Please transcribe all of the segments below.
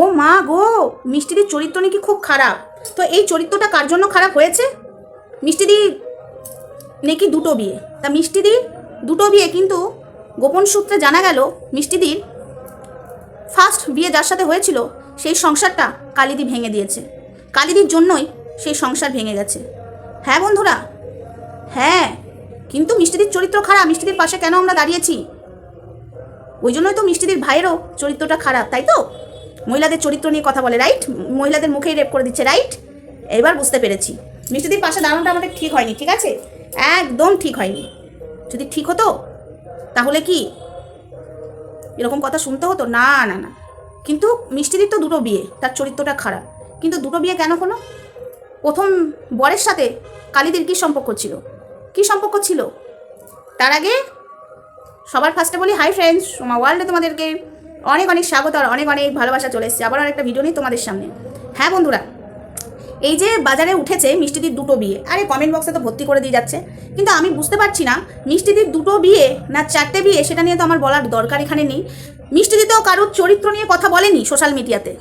ও মা গো মিষ্টিদির চরিত্র নাকি খুব খারাপ। তো এই চরিত্রটা কার জন্য খারাপ হয়েছে? মিষ্টিদি নাকি দুটো বিয়ে? তা মিষ্টিদির দুটো বিয়ে কিন্তু গোপন সূত্রে জানা গেল মিষ্টিদির ফার্স্ট বিয়ে যার সাথে হয়েছিল, সেই সংসারটা কালিদি ভেঙে দিয়েছে। কালিদির জন্যই সেই সংসার ভেঙে গেছে। হ্যাঁ বন্ধুরা? হ্যাঁ কিন্তু মিষ্টিদির চরিত্র খারাপ, মিষ্টিদির পাশে কেন আমরা দাঁড়িয়েছি? ওই জন্যই তো মিষ্টিদির ভাইয়েরও চরিত্রটা খারাপ, তাই তো? মহিলাদের চরিত্র নিয়ে কথা বলে রাইট মহিলাদের মুখেই রেপ করে দিচ্ছে রাইট এবার বুঝতে পেরেছি। মিষ্টিদির পাশে দাঁড়ানোটা আমাদের ঠিক হয়নি, ঠিক আছে? একদম ঠিক হয়নি। যদি ঠিক হতো, তাহলে কি? এরকম কথা শুনতে হতো? না না না। কিন্তু মিষ্টিদির তো দুটো বিয়ে, তার চরিত্রটা খারাপ। কিন্তু দুটো বিয়ে কেন হলো? প্রথম বরের সাথে কালীদের কী সম্পর্ক ছিল? কী সম্পর্ক ছিল? তার আগে সবার ফার্স্টে বলি হাই ফ্রেন্ডস সোমা ওয়ার্ল্ডে তোমাদেরকে অনেক অনেক স্বাগত আর অনেক অনেক ভালোবাসা চলে এসেছে। আবার আরেকটা ভিডিও নিয়ে তোমাদের সামনে। হ্যাঁ বন্ধুরা, এই যে বাজারে উঠেছে মিষ্টিদির দুটো বিয়ে, আরে কমেন্ট বক্সে তো ভর্তি করে দিয়ে যাচ্ছে। কিন্তু আমি বুঝতে পারছি না, মিষ্টিদির দুটো বিয়ে না চারটে বিয়ে, সেটা নিয়ে তো আমার বলার দরকার এখানে নেই। মিষ্টিদি তো কারোর চরিত্র নিয়ে কথা বলেনি সোশ্যাল মিডিয়াতে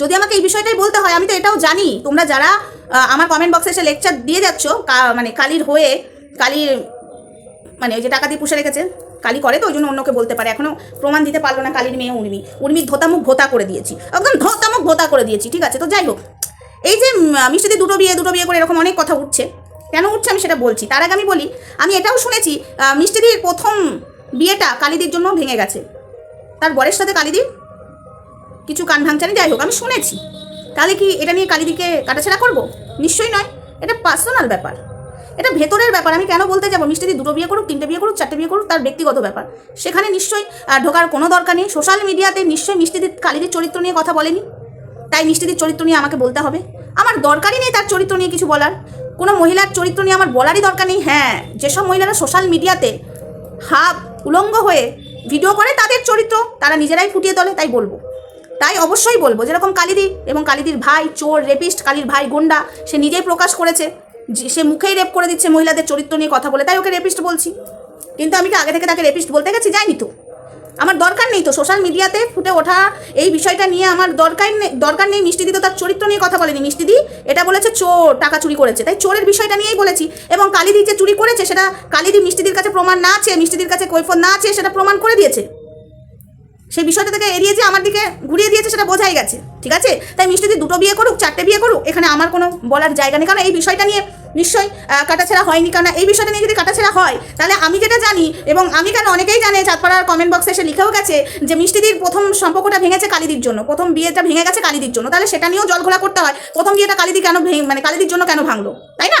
যদি আমাকে এই বিষয়টাই বলতে হয়, আমি তো এটাও জানি। তোমরা যারা আমার কমেন্ট বক্সে এসে লেকচার দিয়ে যাচ্ছ মানে কালির হয়ে, কালির মানে ওই যে টাকা দিয়ে পুষে রেখেছে কালি করে তো ওই জন্য অন্যকে বলতে পারে। এখনও প্রমাণ দিতে পারল না কালির মেয়ে উর্মি। উর্মির ধোতামুখ ভোতা করে দিয়েছি। একদম ধোতামুখ ভোতা করে দিয়েছি ঠিক আছে? তো যাই হোক এই যে উম, মিষ্টিদি দুটো বিয়ে দুটো বিয়ে করে এরকম অনেক কথা উঠছে। কেন উঠছে আমি সেটা বলছি। তার আগে আমি বলি আমি এটাও শুনেছি মিষ্টিদির প্রথম বিয়েটা কালিদির জন্য ভেঙে গেছে। তার বরের সাথে কালিদির কিছু কান ভাঙচানি যাই হোক আমি শুনেছি। তাহলে কি এটা নিয়ে কালিদিকে কাটাছেড়া করব? নিশ্চয়ই নয়। এটা পার্সোনাল ব্যাপার। এটা ভেতরের ব্যাপার, আমি কেন বলতে যাব? মিষ্টিদি দুটো বিয়ে করুক, তিনটে বিয়ে করুক, চারটে বিয়ে করুক, তার ব্যক্তিগত ব্যাপার। সেখানে নিশ্চয়ই ঢোকার কোনো দরকার নেই। সোশ্যাল মিডিয়াতে নিশ্চয়ই মিষ্টিদির কালিদির চরিত্র নিয়ে কথা বলেনি। তাই মিষ্টিদির চরিত্র নিয়ে আমাকে বলতে হবে। আমার দরকারই নেই তার চরিত্র নিয়ে কিছু বলার। কোনো মহিলার চরিত্র নিয়ে আমার বলারই দরকার নেই। হ্যাঁ যেসব মহিলারা সোশ্যাল মিডিয়াতে হাফ উলঙ্গ হয়ে ভিডিও করে, তাদের চরিত্র তারা নিজেরাই ফুটিয়ে তোলে, তাই বলব। তাই অবশ্যই বলব, যেরকম কালিদি এবং কালিদির ভাই চোর রেপিস্ট কালির ভাই গোন্ডা, সে নিজেই প্রকাশ করেছে। সে মুখেই রেপ করে দিচ্ছে মহিলাদের চরিত্র নিয়ে কথা বলে, তাই ওকে রেপিস্ট বলছি। কিন্তু আমি কি আগে থেকে তাকে রেপিস্ট বলতে গেছি? যাইনি তো। আমার দরকার নেই তো। সোশ্যাল মিডিয়াতে ফুটে ওঠা এই বিষয়টা নিয়ে আমার দরকার নেই দরকার নেই মিষ্টিদি তো তার চরিত্র নিয়ে কথা বলেনি। মিষ্টিদি এটা বলেছে চোর, টাকা চুরি করেছে। তাই চোরের বিষয়টা নিয়েই বলেছি। এবং কালিদি যে চুরি করেছে, সেটা কালিদি মিষ্টিদির কাছে প্রমাণ না আছে মিষ্টিদির কাছে কৈফত না আছে সেটা প্রমাণ করে দিয়েছে। সেই বিষয়টা থেকে এড়িয়ে যে আমার দিকে ঘুরিয়ে দিয়েছে সেটা বোঝাই গেছে, ঠিক আছে? তাই মিষ্টিদি দুটো বিয়ে করুক, চারটে বিয়ে করুক, এখানে আমার কোনো বলার জায়গা নেই। কারণ এই বিষয়টা নিয়ে নিশ্চয়ই কাটাছেড়া হয়নি। কারণ এই বিষয়টা নিয়ে যদি কাটাছেড়া হয়, তাহলে আমি যেটা জানি, এবং আমি কেন অনেকেই জানে, চাঁদপাড়ার কমেন্ট বক্সে এসে লিখেও গেছে যে মিষ্টিদির প্রথম সম্পর্কটা ভেঙেছে কালিদির জন্য, প্রথম বিয়েটা ভেঙে গেছে কালিদির জন্য। তাহলে সেটা নিয়েও জলঘোলা করতে হয়, প্রথম বিয়েটা কালিদি কেন মানে কালিদির জন্য কেন ভাঙলো, তাই না?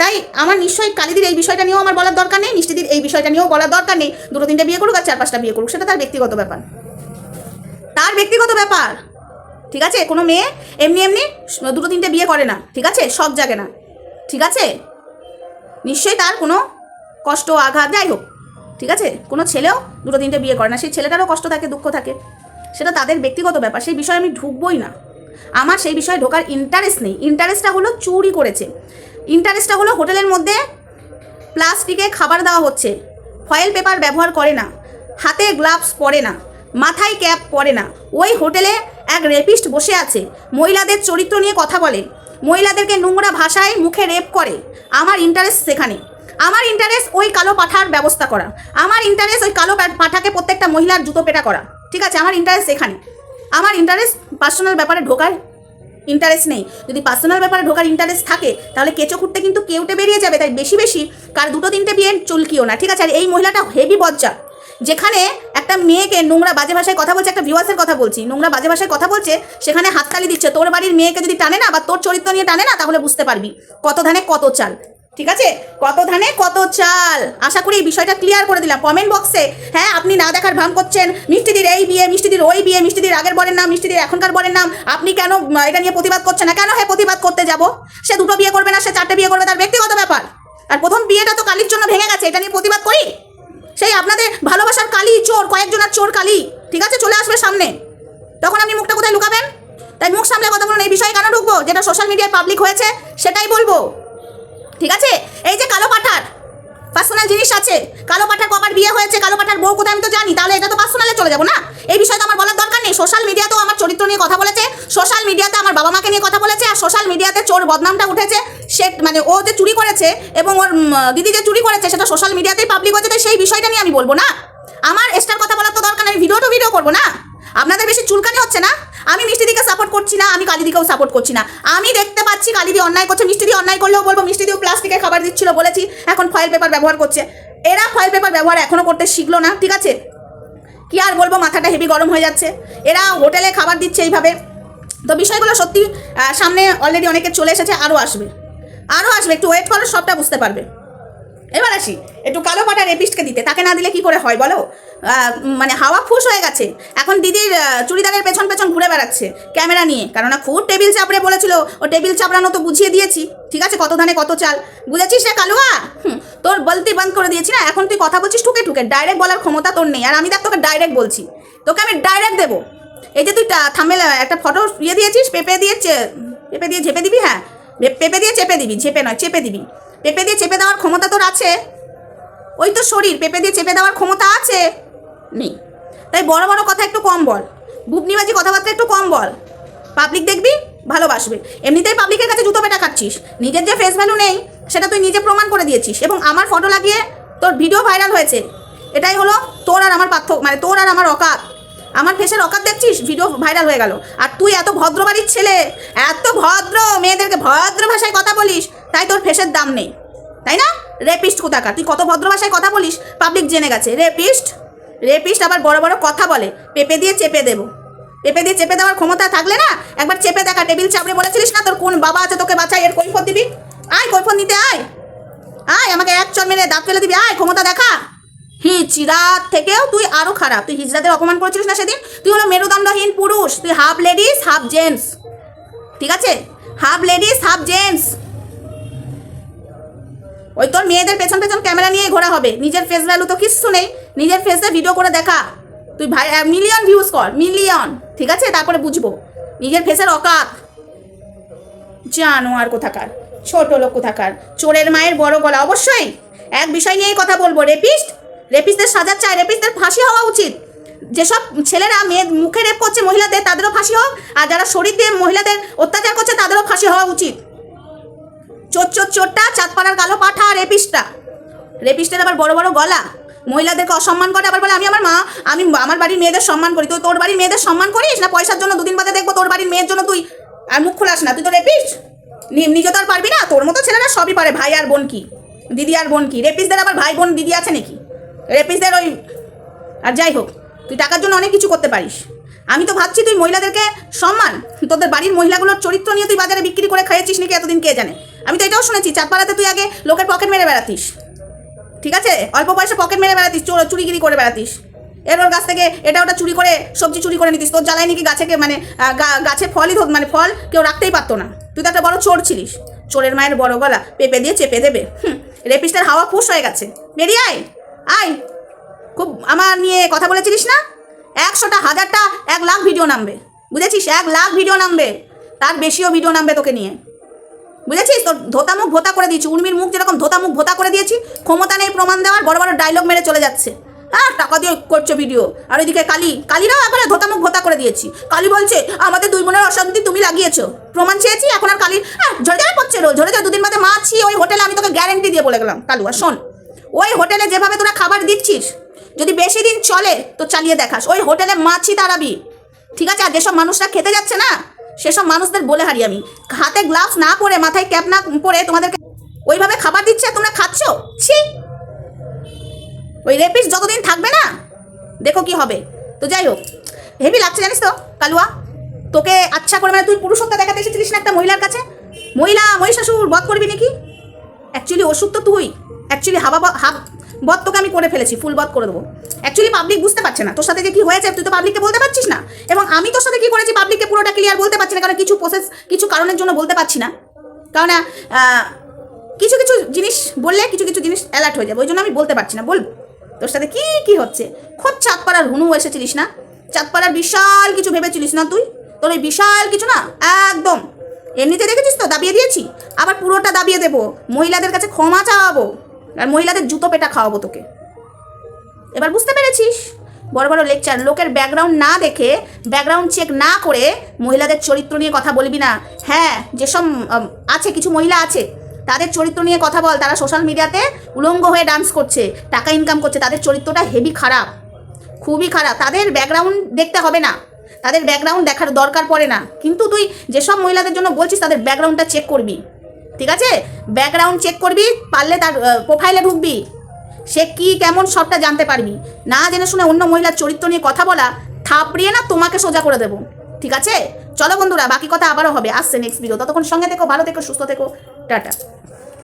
তাই আমার নিশ্চয়ই কালিদির এই বিষয়টা নিয়েও আমার বলার দরকার নেই, মিষ্টিদির এই বিষয়টা নিয়েও বলার দরকার নেই। দুটো তিনটে বিয়ে করুক আর চার পাঁচটা বিয়ে করুক, সেটা তার ব্যক্তিগত ব্যাপার। তার ব্যক্তিগত ব্যাপার। ঠিক আছে? কোনো মেয়ে এমনি এমনি দুটো তিনটে বিয়ে করে না। ঠিক আছে? সব জাগে না। ঠিক আছে? নিশ্চয়ই তার কোনো কষ্ট, আঘাত, যাই হোক। ঠিক আছে? কোনো ছেলেও দুটো তিনটে বিয়ে করে না। সেই ছেলেটারও কষ্ট থাকে, দুঃখ থাকে। সেটা তাদের ব্যক্তিগত ব্যাপার। সেই বিষয়ে আমি ঢুকবই না। আমার সেই বিষয়ে ঢোকার ইন্টারেস্ট নেই। ইন্টারেস্টটা হলো চুরি করেছে। ইন্টারেস্টটা হলো হোটেলের মধ্যে প্লাস্টিকে খাবার দেওয়া হচ্ছে। ফয়েল পেপার ব্যবহার করে না। হাতে গ্লাভস পরে না। মাথায় ক্যাপ পরে না। ওই হোটেলে এক রেপিস্ট বসে আছে। মহিলাদের চরিত্র নিয়ে কথা বলে। মহিলাদেরকে নোংরা ভাষায় মুখে রেপ করে। আমার ইন্টারেস্ট সেখানে। আমার ইন্টারেস্ট ওই কালো পাঠার ব্যবস্থা করা। আমার ইন্টারেস্ট ওই কালো পাঠাকে প্রত্যেকটা মহিলার জুতো পেটা করা। ঠিক আছে? আমার ইন্টারেস্ট সেখানে আমার ইন্টারেস্ট পার্সোনাল ব্যাপারে ঢোকার ইন্টারেস্ট নেই। যদি পার্সোনাল ব্যাপারে ঢোকার ইন্টারেস্ট থাকে, তাহলে কেঁচো খুঁড়তে কিন্তু কেউটে বেরিয়ে যাবে। তাই বেশি বেশি কার দুটো তিনটে বিয়ে চুলকিও না। ঠিক আছে? আর এই মহিলাটা হেভি বজ্জা যেখানে একটা মেয়েকে নোংরা বাজে ভাষায় কথা বলছে, একটা ভিউয়ার্সের কথা বলছি, নোংরা বাজে ভাষায় কথা বলছে, সেখানে হাততালি দিচ্ছে, তোর বাড়ির মেয়েকে যদি টানে না বা তোর চরিত্র নিয়ে টানে না, তাহলে বুঝতে পারবি কত ধানে কত চাল। ঠিক আছে? কত ধানে কত চাল? আশা করি এই বিষয়টা ক্লিয়ার করে দিলাম। কমেন্ট বক্সে হ্যাঁ আপনি না দেখার ভান করছেন, মিষ্টিদির এই বিয়ে, মিষ্টিদির ওই বিয়ে, মিষ্টিদির আগের বরের নাম, মিষ্টিদির এখনকার বরের নাম, আপনি কেন এটা নিয়ে প্রতিবাদ করছেন না? কেন হ্যাঁ প্রতিবাদ করতে যাব? সে দুটো বিয়ে করবে না, সে চারটে বিয়ে করবে, তার ব্যক্তিগত ব্যাপার। আর প্রথম বিয়েটা তো কালির জন্য ভেঙে গেছে, এটা নিয়ে প্রতিবাদ করি? সেই আপনাদের ভালোবাসার কালি চোর, কয়েকজনের চোর কালি। ঠিক আছে? চলে আসবে সামনে। তখন আপনি মুখটা কোথায় লুকাবেন? তাই মুখ সামনে কথা বলুন। এই বিষয়ে কেন ঢুকবো? যেটা সোশ্যাল মিডিয়ায় পাবলিক হয়েছে, সেটাই বলব। ঠিক আছে? এই যে কালো পাঠার পার্সোনাল জিনিস আছে। কালো পাঠার কবার বিয়ে হয়েছে, কালো পাঠার বউ কোথায় আমি তো জানি। তাহলে এটা তো পার্সোনালে চলে যাব না? এই বিষয়ে তো আমার বলার নেই সোশ্যাল মিডিয়াতেও আমার চরিত্র নিয়ে কথা বলেছে। সোশ্যাল মিডিয়াতে আমার বাবা মাকে নিয়ে কথা বলেছে আর সোশ্যাল মিডিয়াতে চোর বদনামটা উঠেছে। সে মানে ও যে চুরি করেছে এবং ওর দিদি যে চুরি করেছে সেটা সোশ্যাল মিডিয়াতেই পাবলিক হয়েছে সেই বিষয়টা নিয়ে আমি বলব না। আমার এক্সট্রার কথা বলার তো দরকার আমি ভিডিও তো ভিডিও করব না। আপনাদের বেশি চুলকানি হচ্ছে না। আমি মিষ্টি দিকে সাপোর্ট করছি না, আমি কালী দিকেও সাপোর্ট করছি না। আমি দেখতে পাচ্ছি কালী দি অন্যায় করছে, মিষ্টি দি অন্যায় করলেও বলব, মিষ্টি দিও প্লাস্টিকের খাবার দিচ্ছিল বলেছি, এখন ফয়েল পেপার ব্যবহার করছে। এরা ফয়েল পেপার ব্যবহার এখনও করতে শিখলো না, ঠিক আছে? কি আর বলব, মাথাটা হেভি গরম হয়ে যাচ্ছে। এরা হোটেলে খাবার দিচ্ছে এইভাবে। তো বিষয়গুলো সত্যি সামনে অলরেডি অনেকে চলে এসেছে আরও আসবে। আরও আসবে, একটু ওয়েট করো, সবটা বুঝতে পারবে। এবার আসি, একটু কালো পাটা রেপিস্টকে দিতে। তাকে না দিলে কি করে হয় বলো? মানে হাওয়া ফুস হয়ে গেছে। এখন দিদির চুড়িদারের পেছন পেছন ঘুরে বেড়াচ্ছে ক্যামেরা নিয়ে। কেননা খুব টেবিল চাপড়ে বলেছিল, ও টেবিল চাপড়ানো তো বুঝিয়ে দিয়েছি। ঠিক আছে, কত ধানে কত চাল? বুঝেছিস রে কালুয়া? তোর বলতি বন্ধ করে দিয়েছি না, এখন তুই কথা বলছিস ঠুকে ঠুকে ডাইরেক্ট বলার ক্ষমতা তোর নেই, আর আমি দেখ তোকে ডাইরেক্ট বলছি, তোকে আমি ডাইরেক্ট দেবো। এই যে তুই থামেল, একটা ফটো ইয়ে দিয়েছিস, পেঁপে দিয়ে পেঁপে দিয়ে ঝেপে দিবি হ্যাঁ? পেঁপে দিয়ে চেপে দিবি, ঝেপে নয়, চেপে দিবি। পেঁপে দিয়ে চেপে দেওয়ার ক্ষমতা তোর আছে? ওই তো শরীর, পেঁপে দিয়ে চেপে দেওয়ার ক্ষমতা আছে? নেই। তাই বড় বড় কথা একটু কম বল, বুবনিবাজি কথাবার্তা একটু কম বল। পাবলিক দেখবি? ভালোবাসবে। এমনিতেই পাবলিকের কাছে জুতো পেটা খাচ্ছিস। নিজের যে ফেস ভ্যালু নেই, সেটা তুই নিজে প্রমাণ করে দিয়েছিস এবং আমার ফটো লাগিয়ে তোর ভিডিও ভাইরাল হয়েছে। এটাই হলো তোর আর আমার পার্থক্য মানে তোর আর আমার অকাত। আমার ফেসের অকাত দেখছিস? ভিডিও ভাইরাল হয়ে গেল। আর তুই এত ভদ্র বাড়ির ছেলে, এত ভদ্র মেয়েদেরকে ভদ্র ভাষায় কথা বলিস, তাই তোর ফেসের দাম নেই। তাই না? রেপিস্ট কোথাকার? তুই কত ভদ্র ভাষায় কথা বলিস? পাবলিক জেনে গেছে। রেপিস্ট রেপিস্ট আবার বড় বড় কথা বলে। পেপে দিয়ে চেপে দেবো। পেপে দিয়ে চেপে দেওয়ার ক্ষমতা থাকলে না, একবার চেপে দেখা, টেবিল চাপড়ে বলেছিলিস না তোর কোন বাবা আছে তোকে বাঁচাই, এর কৈফত দিবি? আয়, কৈফত নিতে আয়। আয়, আমাকে এক চর মেরে দাঁত ফেলে দিবি, আয়, ক্ষমতা দেখা। হিজরাত থেকেও তুই আরও খারাপ। তুই হিজরাতের অপমান করেছিলিস না সেদিন? তুই হলো মেরুদণ্ডহীন পুরুষ, তুই হাফ লেডিস, হাফ জেন্টস। ঠিক আছে? Half ladies, half gents. ওই তোর মেয়েদের পেছন পেছন ক্যামেরা নিয়ে ঘোরা হবে। নিজের ফেস ভ্যালু তো কিচ্ছু নেই। নিজের ফেসে ভিডিও করে দেখা। তুই ভাই মিলিয়ন ভিউজ কর মিলিয়ন ঠিক আছে? তারপরে বুঝব। নিজের ফেসের অকাত। জানো আর কোথাকার, ছোট লোক কোথাকার, চোরের মায়ের বড় গলা। অবশ্যই এক বিষয় নিয়েই কথা বলব। রেপিস্ট রেপিস্টদের সাজা চায় রেপিস্টদের ফাঁসি হওয়া উচিত। যেসব ছেলেরা মেয়ে মুখে রেপ করছে মহিলাদের, তাদেরও ফাঁসি হোক। আর যারা শরীর দিয়ে মহিলাদের অত্যাচার করছে, তাদেরও ফাঁসি হওয়া উচিত। চোর চোর চোরটা, চাঁদপাড়ার কালো পাঠা আর রেপিস্টটা রেপিস্টের আবার বড় বড় গলা। মহিলাদেরকে অসম্মান করে, আবার বলে, আমি আমার মা, আমি আমার বাড়ির মেয়েদের সম্মান করি। তো তোর বাড়ির মেয়েদের সম্মান করিস না পয়সার জন্য দুদিন বাদে দেখব তোর বাড়ির মেয়ের জন্য তুই আর মুখ খোলাস না? তুই তো রেপিস্ট। নিজে তো আর পারবি না। তোর মতো ছেলেরা সবই পারে, ভাই আর বোন কি? দিদি আর বোন কি? রেপিসদের আবার ভাই বোন, দিদি আছে নাকি? রেপিসদের ওই আর যাই হোক, তুই টাকার জন্য অনেক কিছু করতে পারিস। আমি তো ভাবছি তুই মহিলাদেরকে সম্মান, তোদের বাড়ির মহিলাগুলোর চরিত্র নিয়ে তুই বাজারে বিক্রি করে খাইয়েছিস নাকি এতদিন কে জানে? আমি তো এটাও শুনেছি, চাঁদপাড়াতে তুই আগে লোকের পকেট মেরে বেড়াতিস। ঠিক আছে? অল্প পয়সা পকেট মেরে বেড়াতিস, চোর, চুরিগিরি করে বেড়াতিস। এর ওর গাছ থেকে এটা ওটা চুরি করে, সবজি চুরি করে নিতিস। তোর জ্বালায় নাকি গাছে কে- মানে গাছে ফলই ধর মানে ফল কেউ রাখতেই পারতো না। তুই তো একটা বড় চোর ছিলিস। চোরের মায়ের বড় গলা, পেঁপে দিয়ে চেপে দেবে। হুম, রেপিস্টের হাওয়া ফুস হয়ে গেছে। বেরিয়ে আয় আয়। খুব আমার নিয়ে কথা বলেছিলিস না? একশোটা, হাজারটা, এক লাখ ভিডিও নামবে। বুঝেছিস? এক লাখ ভিডিও নামবে। তার বেশিও ভিডিও নামবে তোকে নিয়ে। বুঝেছিস? তোর ধোতা মুখ ভোতা করে দিয়েছি। উর্মির মুখ যেরকম ধোতা মুখ ভোতা করে দিয়েছি, ক্ষমতা নেই প্রমাণ দেওয়ার, বড় বড় ডায়লগ মেরে চলে যাচ্ছে। হ্যাঁ টাকা দিয়ে করছ ভিডিও আর ওইদিকে কালী, কালীরাও এখন ধোতা মুখ ভোতা করে দিয়েছি। কালি বলছে, আমাদের দুই বোনের অশান্তি তুমি লাগিয়েছো। প্রমাণ চেয়েছি, এখন আর কালী হ্যাঁ ঝরে ঝরে করছে রোজ, ঝরে ঝরে দুদিন বাদে মাছি ওই হোটেলে আমি তোকে গ্যারেন্টি দিয়ে বলে গেলাম। কালুয়া শোন, ওই হোটেলে যেভাবে তোরা খাবার দিচ্ছিস, যদি বেশি দিন চলে, তো চালিয়ে দেখাস। ওই হোটেলে মাছি তাড়াবি ঠিক আছে? আর যেসব মানুষরা খেতে যাচ্ছে না সেসব মানুষদের বলে হারি আমি। হাতে গ্লাভস না পরে, মাথায় ক্যাপ না পরে তোমাদেরকে ওইভাবে খাবার দিচ্ছে, তোমরা খাচ্ছ? ছি! ওই রেপিস যতদিন থাকবে না, দেখো কি হবে। তো যাই হোক হেভি লাগছে জানিস তো, কালুয়া। তোকে আচ্ছা করে মানে তুই পুরুষত্ব দেখাতে এসেছিলিস না একটা মহিলার কাছে? মহিলা, মহিষাসুর, বধ করবি নাকি? অ্যাকচুয়ালি ওষুধ তো তুই। অ্যাকচুয়ালি হাবা হাব বধ তোকে আমি করে ফেলেছি ফুল বদ করে দেবো। অ্যাকচুয়ালি পাবলিক বুঝতে পারছে না। তোর সাথে যে কি হয়েছে, তুই তো পাবলিককে বলতে পারছিস না? এবং আমি তোর সাথে কি করেছি পাবলিককে পুরোটা ক্লিয়ার বলতে পারছি না, কারণ কিছু প্রসেস কিছু কারণের জন্য বলতে পারছি না। কারণ কিছু কিছু জিনিস বললে কিছু কিছু জিনিস অ্যালার্ট হয়ে যাবে। ওই জন্য আমি বলতে পারছি না। বলব তোর সাথে কি কি হচ্ছে? খোদ চাঁদপাড়ার হুনু এসেছিলিস না? চাঁদপাড়ার বিশাল কিছু ভেবেছিলিস না তুই? তোর ওই বিশাল কিছু না? একদম। এমনিতে দেখেছিস তো? দাবিয়ে দিয়েছি। আবার পুরোটা দাবিয়ে দেবো। মহিলাদের কাছে ক্ষমা চাওয়াবো। আর মহিলাদের জুতো পেটা খাওয়াবো তোকে। এবার বুঝতে পেরেছিস? বড় বড় লেকচার লোকের ব্যাকগ্রাউন্ড না দেখে ব্যাকগ্রাউন্ড চেক না করে মহিলাদের চরিত্র নিয়ে কথা বলবি না। হ্যাঁ যেসব আছে, কিছু মহিলা আছে, তাদের চরিত্র নিয়ে কথা বল। তারা সোশ্যাল মিডিয়াতে উলঙ্গ হয়ে ডান্স করছে, টাকা ইনকাম করছে, তাদের চরিত্রটা হেভি খারাপ। খুবই খারাপ। তাদের ব্যাকগ্রাউন্ড দেখতে হবে না। তাদের ব্যাকগ্রাউন্ড দেখার দরকার পড়ে না। কিন্তু তুই যেসব মহিলাদের জন্য বলছিস, তাদের ব্যাকগ্রাউন্ডটা চেক করবি। ঠিক আছে? ব্যাকগ্রাউন্ড চেক করবি, পারলে তার প্রোফাইলে ঢুকবি। সে কি, কেমন সবটা জানতে পারবি। না জেনে শুনে অন্য মহিলার চরিত্র নিয়ে কথা বলা, থাপড়িয়ে না তোমাকে সোজা করে দেবো। ঠিক আছে? চলো বন্ধুরা, বাকি কথা আবারও হবে। আসছে নেক্সট ভিডিও ততক্ষণ সঙ্গে থেকো, ভালো থেকো, সুস্থ থেকো। টাটা।